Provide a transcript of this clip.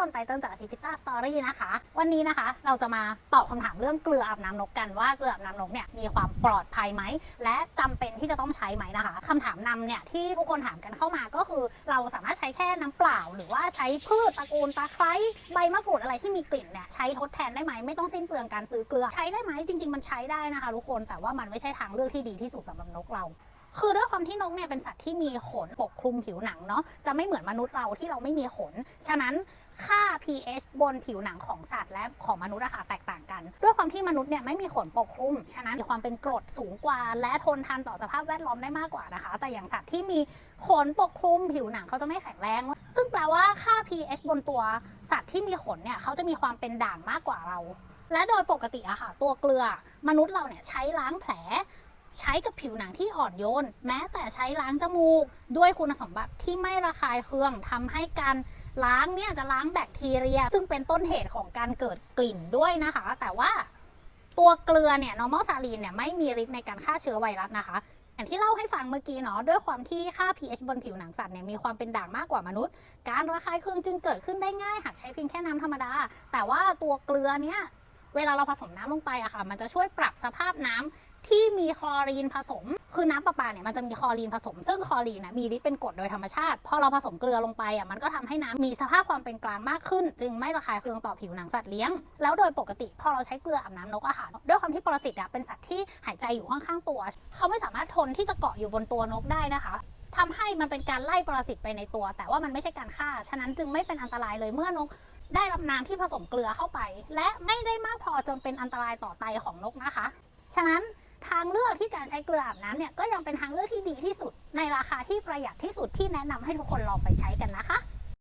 ต้นไตเติ้ลจากชิพิต้าสตอรี่นะคะ วันนี้นะคะเราจะมาตอบคำถามเรื่องเกลืออาบน้ำนกกันว่าเกลืออาบน้ำนกเนี่ยมีความปลอดภัยไหม และจำเป็นที่จะต้องใช้ไหมนะคะคำถามนำเนี่ยที่ทุกคนถามกันเข้ามาก็คือ เราสามารถใช้แค่น้ำเปล่า หรือว่าใช้พืชตระกูลตะไคร้ใบมะกรูดอะไรที่มีกลิ่นเนี่ยใช้ทดแทนได้ไหมไม่ต้องสิ้นเปลืองการซื้อเกลือใช้ได้ไหมจริง ๆ มันใช้ได้นะคะทุกคนแต่ว่ามันไม่ใช่ทางเลือกที่ดีที่สุดสำหรับนกเรา คือด้วยความที่นกเนี่ยเป็นสัตว์ที่มีขนปกคลุมผิวหนังเนาะจะไม่เหมือนมนุษย์เราที่เราไม่มีขน ฉะนั้นค่า pH บนผิวหนังของสัตว์และของมนุษย์อะค่ะแตกต่างกัน ด้วยความที่มนุษย์เนี่ยไม่มีขนปกคลุม ฉะนั้นมีความเป็นกรดสูงกว่า และทนทานต่อสภาพแวดล้อมได้มากกว่านะคะ แต่อย่างสัตว์ที่มีขนปกคลุมผิวหนังเขาจะไม่แข็งแรง ซึ่งแปลว่าค่า pH บนตัวสัตว์ที่มีขนเนี่ยเขาจะมีความเป็นด่างมากกว่าเรา และโดยปกติอะค่ะตัวเกลือมนุษย์เราเนี่ยใช้ล้างแผล ใช้กับผิวหนังที่อ่อนโยน แม้แต่ใช้ล้างจมูก ด้วยคุณสมบัติที่ไม่ระคายเคืองทำให้การล้างเนี่ยจะล้างแบคทีเรีย ซึ่งเป็นต้นเหตุของการเกิดกลิ่นด้วยนะคะ แต่ว่าตัวเกลือเนี่ย normal saline เนี่ยไม่มีฤทธิ์ในการฆ่าเชื้อไวรัสนะคะอย่างที่เล่าให้ฟังเมื่อกี้เนาะด้วยความที่ค่า pH บนผิวหนังสัตว์เนี่ยมีความเป็นด่างมากกว่ามนุษย์ การระคายเคืองจึงเกิดขึ้นได้ง่ายหากใช้เพียงแค่น้ำธรรมดา แต่ว่าตัวเกลือเนี่ยเวลาเราผสมน้ำลงไปอะค่ะ มันจะช่วยปรับสภาพน้ำ ที่มีคอรีนผสม คือน้ำประปาเนี่ยมันจะมีคอรีนผสม ซึ่งคอรีนนะมีฤทธิ์เป็นกรดโดยธรรมชาติ พอเราผสมเกลือลงไปอะมันก็ทำให้น้ำมีสภาพความเป็นกลางมากขึ้น จึงไม่ระคายเคืองต่อผิวหนังสัตว์เลี้ยง แล้วโดยปกติพอเราใช้เกลืออาบน้ำนกอะค่ะด้วยความที่ปรสิตอะเป็นสัตว์ที่หายใจอยู่ข้างๆตัว เขาไม่สามารถทนที่จะเกาะอยู่บนตัวนกได้นะคะทำให้มันเป็นการไล่ปรสิตไปในตัว แต่ว่ามันไม่ใช่การฆ่า ฉะนั้นจึงไม่เป็นอันตรายเลยเมื่อนกได้รับน้ำที่ผสมเกลือเข้าไป และไม่ได้มากพอจนเป็นอันตรายต่อไตของนกนะคะ ฉะนั้น ทางเลือกที่การใช้เกลืออาบน้ำเนี่ยก็ยังเป็นทางเลือกที่ดีที่สุด ในราคาที่ประหยัดที่สุดที่แนะนำให้ทุกคนลองไปใช้กันนะคะ